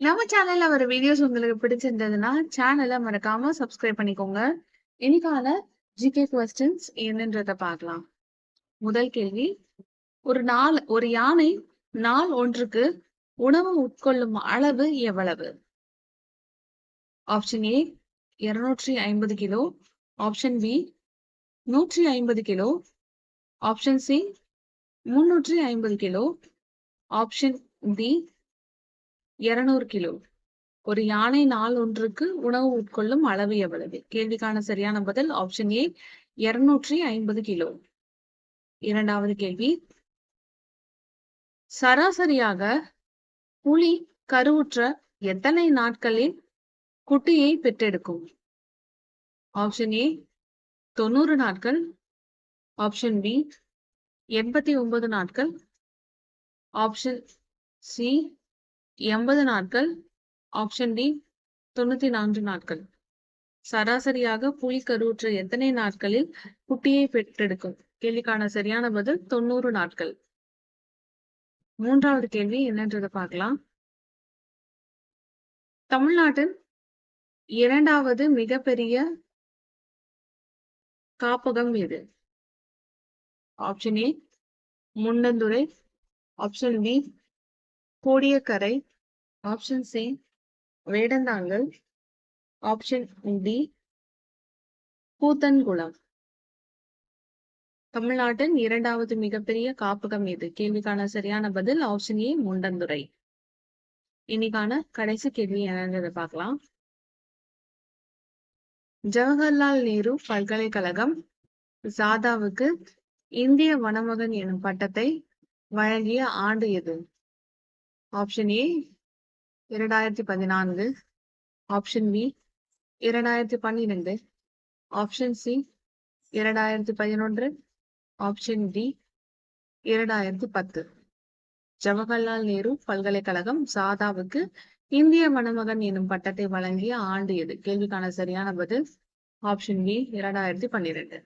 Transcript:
நம்ம சேனல்ல வர வீடியோஸ் உங்களுக்கு பிடிச்சிருந்ததுன்னா, சேனலை மறக்காம சப்ஸ்கிரைப் பண்ணிக்கோங்க. இன்னைக்கான ஜிகே கொஸ்டின்ஸ் என்னன்றத பார்க்கலாம். முதல் கேள்வி. ஒரு நாள் ஒரு யானை நாள் ஒன்றுக்கு உணவு உட்கொள்ளும் அளவு எவ்வளவு? Option A 250 kilo. Option B 150 kilo. Option C 350 kilo. Option D 200 kilo. ஒரு யானை நாள் ஒன்றுக்கு உணவு உட்கொள்ளும் அளவு எவ்வளவு? கேள்விக்கான சரியான பதில் ஆப்ஷன் ஏ 250 கிலோ. இரண்டாவது கேள்வி. சராசரியாக புலி கருவுற்ற எத்தனை நாட்களில் குட்டியை பெற்றெடுக்கும்? ஆப்ஷன் ஏ 90 நாட்கள். ஆப்ஷன் பி 89 நாட்கள். ஆப்ஷன் சி 80 நாட்கள். ஆப்ஷன் டி 94 நாட்கள். சராசரியாக புலி கருவுற்ற எத்தனை நாட்களில் குட்டியை பெற்றெடுக்கும்? கேள்விக்கான சரியான பதில் 90 நாட்கள். மூன்றாவது கேள்வி என்னன்றதை பார்க்கலாம். தமிழ்நாட்டின் இரண்டாவது மிகப்பெரிய காப்பகம் எது? Option A Mundanthurai. Option B Kodiakkarai. Option C Vedanthangal. Option D Koonthankulam. தமிழ்நாட்டின் இரண்டாவது மிகப்பெரிய காப்பகம் எது? கேள்விக்கான சரியான பதில் ஆப்ஷன் ஏ முண்டந்துறை. இன்னைக்கான கடைசி கேள்வி என்னன்றத பார்க்கலாம். ஜவஹர்லால் நேரு பல்கலைக்கழகம் ஜாதாவுக்கு இந்திய வனமகன் எனும் பட்டத்தை வழங்கிய ஆண்டு எது? ஆப்ஷன் ஏ இரண்டாயிரத்தி பதினான்கு. ஆப்ஷன் பி இரண்டாயிரத்தி பன்னிரெண்டு. ஆப்ஷன் சி இரண்டாயிரத்தி பதினொன்று. ஆப்ஷன் டி இரண்டாயிரத்தி பத்து. ஜவஹர்லால் நேரு பல்கலைக்கழகம் சாதாவுக்கு இந்திய மணமகன் என்னும் பட்டத்தை வழங்கிய ஆண்டு எது? கேள்விக்கான சரியான பதில் ஆப்ஷன் பி இரண்டாயிரத்தி பன்னிரெண்டு.